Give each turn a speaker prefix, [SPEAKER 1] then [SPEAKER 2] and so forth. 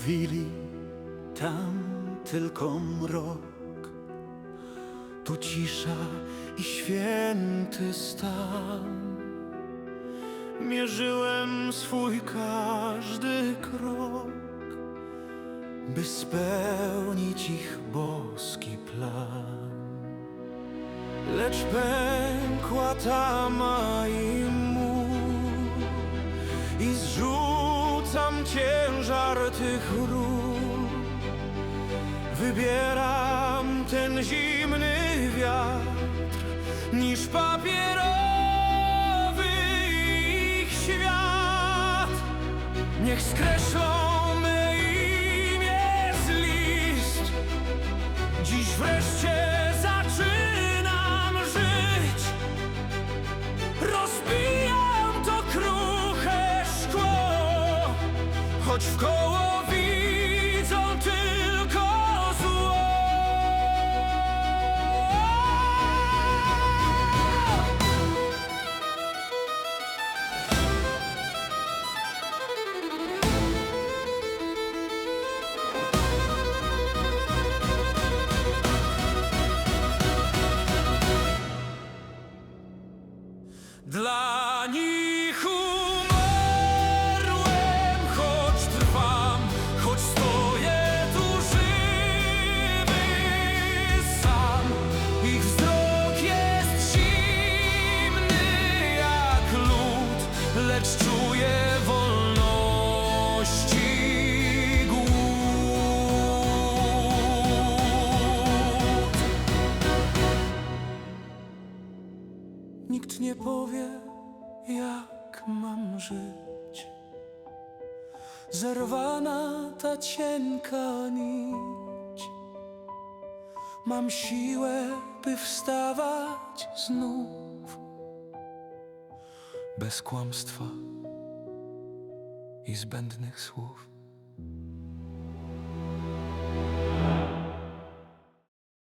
[SPEAKER 1] Mówili tam tylko mrok, tu cisza i święty stan. Mierzyłem swój każdy krok, by spełnić ich boski plan. Lecz pękła tama i mur I ciężar tych ról Wybieram ten zimny wiatr Niż papierowy ich świat. Niech skreślą me imię z list. Dziś wreszcie Choć w koło widzą tylko zło. Dla nich Nikt nie powie, jak mam żyć. Zerwana ta cienka nić. Mam siłę, by wstawać znów. Bez kłamstwa i zbędnych słów.